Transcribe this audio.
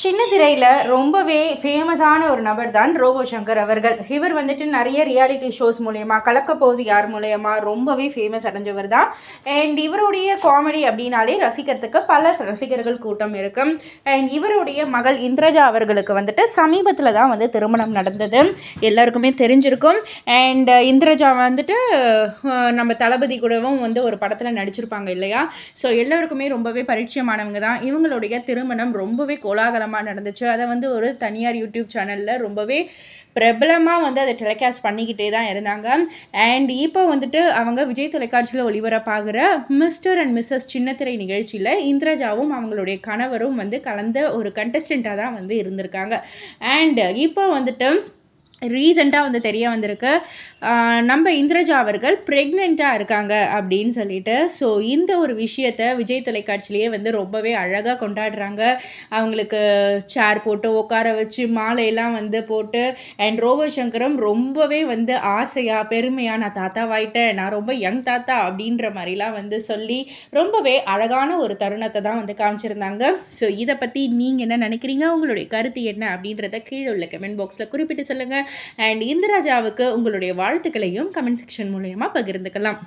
சின்ன திரையில் ரொம்பவே ஃபேமஸான ஒரு நபர் தான் ரோபோ சங்கர் அவர்கள். இவர் வந்துட்டு நிறைய ரியாலிட்டி ஷோஸ் மூலயமா கலக்கப்போவது யார் மூலயமா ரொம்பவே ஃபேமஸ் அடைஞ்சவர் தான். அண்ட் இவருடைய காமெடி அப்படின்னாலே ரசிக்கிறதுக்கு பல ரசிகர்கள் கூட்டம் இருக்கும் அண்ட் இவருடைய மகள் இந்திரஜா அவர்களுக்கு வந்துட்டு சமீபத்தில் தான் வந்து திருமணம் நடந்தது. எல்லாருக்குமே தெரிஞ்சிருக்கும். அண்ட் இந்திரஜா வந்துட்டு நம்ம தளபதி கூடவும் வந்து ஒரு படத்தில் நடிச்சிருப்பாங்க இல்லையா? ஸோ எல்லோருக்குமே ரொம்பவே பரிச்சயமானவங்க தான். இவங்களுடைய திருமணம் ரொம்பவே கோலாகலம் கோலாகலமாக நடந்துச்சு. அதை வந்து ஒரு தனியார் யூடியூப் சேனலில் ரொம்பவே பிரபலமாக வந்து அதை டெலிகாஸ்ட் பண்ணிக்கிட்டே தான் இருந்தாங்க. அண்ட் இப்போ வந்துட்டு அவங்க விஜய் தொலைக்காட்சியில் ஒளிபரப்பாகிற மிஸ்டர் அண்ட் மிஸ்ஸஸ் சின்னத்திரை நிகழ்ச்சியில் இந்திரஜாவும் அவங்களுடைய கணவரும் வந்து கலந்த ஒரு கண்டஸ்டண்ட்டாக தான் வந்து இருந்திருக்காங்க. அண்ட் இப்போ வந்துட்டு ரீசெண்டாக வந்து தெரிய வந்திருக்கு. நம்ம இந்திரஜா அவர்கள் ப்ரெக்னெண்ட்டாக இருக்காங்க அப்படின்னு சொல்லிட்டு ஸோ இந்த ஒரு விஷயத்த விஜய் தொலைக்காட்சியிலேயே வந்து ரொம்பவே அழகாக கொண்டாடுறாங்க. அவங்களுக்கு சேர் போட்டு உட்கார வச்சு மாலையெல்லாம் வந்து போட்டு அண்ட் ரோபோ சங்கரம் ரொம்பவே வந்து ஆசையாக பெருமையாக நான் தாத்தாவாயிட்டேன் நான் ரொம்ப யங் தாத்தா அப்படின்ற மாதிரிலாம் வந்து சொல்லி ரொம்பவே அழகான ஒரு தருணத்தை தான் வந்து காமிச்சிருந்தாங்க. ஸோ இதை பற்றி நீங்கள் என்ன நினைக்கிறீங்க? உங்களுடைய கருத்து என்ன அப்படின்றத கீழே உள்ள கமெண்ட் பாக்ஸில் குறிப்பிட்டு சொல்லுங்கள் அண்ட் இந்திராஜாவுக்கு உங்களுடைய வாழ்த்துக்களையும் கமெண்ட் செக்ஷன் மூலயமா பகிர்ந்துக்கலாம்.